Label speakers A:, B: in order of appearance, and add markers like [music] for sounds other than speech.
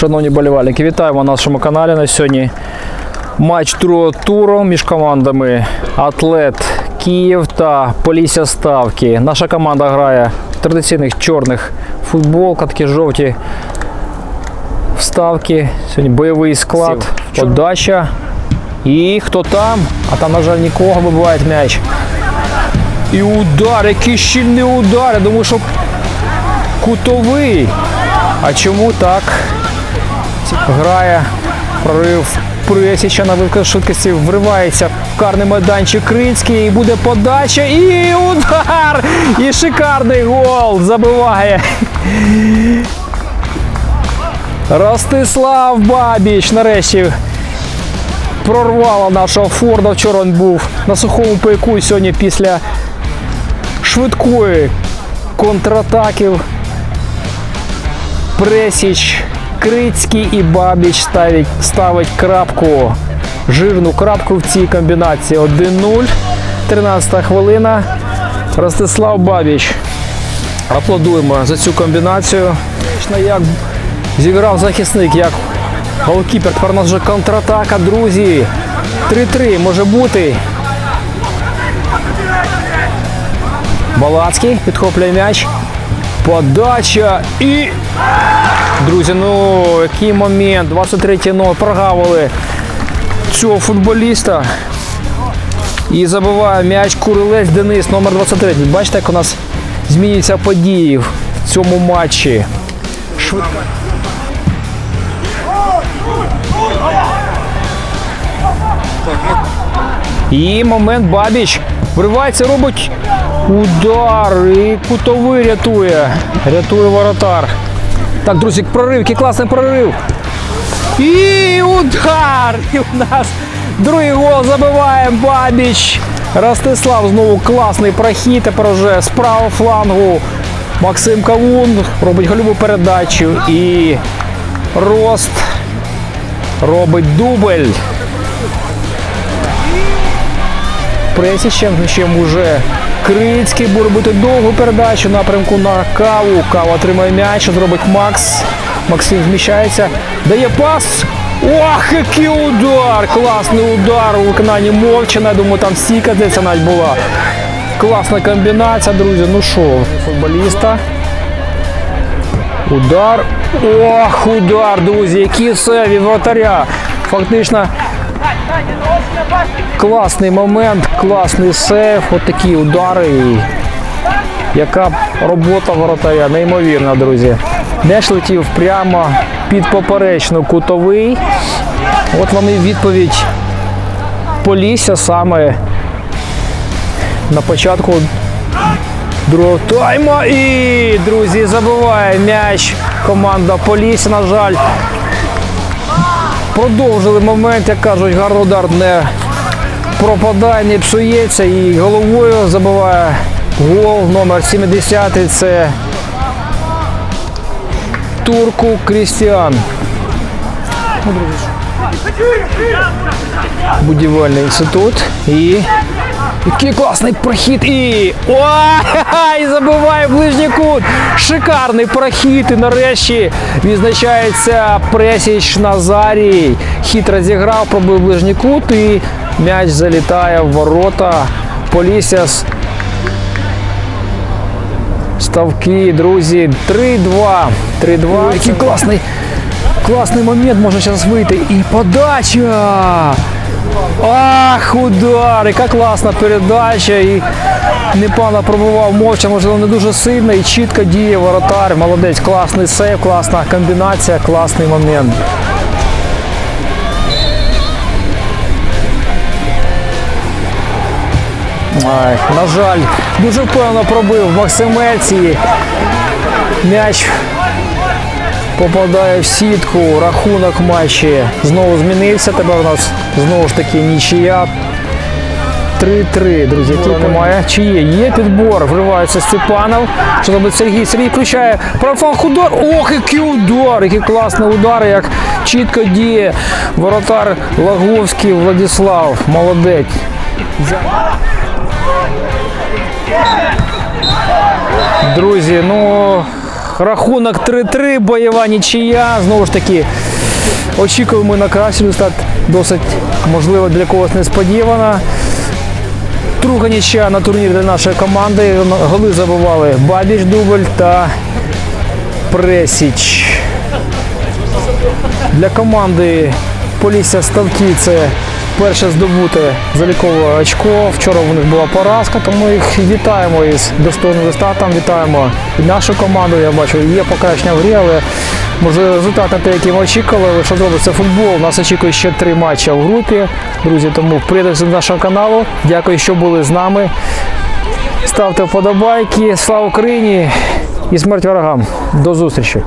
A: Шановні болівальники, вітаємо на нашому каналі на сьогодні. Матч другого туру між командами Атлет Київ та Полісся Ставки. Наша команда грає в традиційних чорних футболках, такі жовті вставки. Сьогодні бойовий склад, подача. І хто там? А там, на жаль, нікого вибиває м'яч. І удар, який щільний удар. Я думаю, що кутовий. А чому так? Грає прорив Пресіча на виклик швидкості вривається в карний майданчик Крицький. І буде подача. І удар! І шикарний гол забиває. Ростислав Бабіч нарешті прорвала нашого Форда. Вчора він був на сухому пайку і сьогодні після швидкої контратаки Пресіч, Крицький і Бабіч ставить, ставить крапку, жирну крапку в цій комбінації. 1-0. 13 хвилина. Ростислав Бабіч. Аплодуємо за цю комбінацію. Як зіграв захисник, як голкіпер. Тепер у нас вже контратака, друзі. 3-3 може бути. Балацький підхоплює м'яч. Подача і. Друзі, ну який момент. 23-й номер прогавили цього футболіста. І забиває м'яч Курилець Денис, номер 23. Бачите, як у нас змінюються події в цьому матчі. Швидко. І момент Бабіч вривається, робить удар і кутовий рятує. Рятує воротар. Так, друзі, прорив, який класний прорив. І удар! І у нас другий гол забиває Бабіч. Ростислав знову класний прохід. Тепер вже з правого флангу. Максим Кавун робить гольову передачу. І Рост робить дубль. Пресічем, чим уже Крицький буде робити довгу передачу напрямку на каву. Кава отримає м'яч, зробить Макс. Максим зміщається, дає пас. Ох, який удар! Класний удар у виконанні Мовчина. Я думаю, там стійка десь навіть була. Класна комбінація, друзі. Ну що, футболіста. Удар. Ох, удар, друзі, який все від вратаря. Фактично Класний момент, класний сейф, от удари. Яка робота воротаря, неймовірна, друзі. М'яч летів прямо під поперечну кутовий. От і відповідь Полісся саме на початку другого тайму. І, друзі, забиває м'яч команда Полісся, на жаль. Продовжили момент, як кажуть, гарний удар не пропадає, не псується і головою забиває гол номер 70 це Турку Крістіан. Будівельний інститут і який класний прохід і. О, [laughs] і забиває ближній кут. Шикарний прохід. І нарешті відзначається Пресіч Назарій. Хитро зіграв, пробив ближній кут і м'яч залітає в ворота. Полісся з Ставки, друзі, 3-2. 3-2. Який класний, класний момент може зараз вийти. І подача. Ах, удар! Яка класна передача. І непогано пробував мовча, можливо, не дуже сильно і чітко діє воротар. Молодець, класний сейв, класна комбінація, класний момент. Ай, на жаль, дуже впевнено пробив Максимельці. М'яч попадає в сітку. Рахунок матчі знову змінився. Тепер у нас знову ж таки нічия. 3-3, друзі, тут немає. Чи є? Є підбор. Вривається Степанов. Що робить Сергій? Сергій включає правофланг удар. Ох, який удар! Який класний удар, як чітко діє воротар Лаговський Владислав. Молодець. Друзі, ну Рахунок 3-3, бойова нічия. Знову ж таки, очікуємо на кращий результат. Досить, можливо, для когось несподівана. Друга нічия на турнірі для нашої команди. Голи забивали Бабіч Дубль та Пресіч. Для команди Полісся Ставки це перше здобуте залікове очко. Вчора у них була поразка, тому їх вітаємо із достойним результатом. Вітаємо і нашу команду. Я бачу, є покращення в грі, але може результат не те, який ми очікували. Що це футбол. Нас очікує ще три матчі в групі. Друзі, тому приєднуйтесь до нашого каналу. Дякую, що були з нами. Ставте вподобайки. Слава Україні і смерть ворогам. До зустрічі!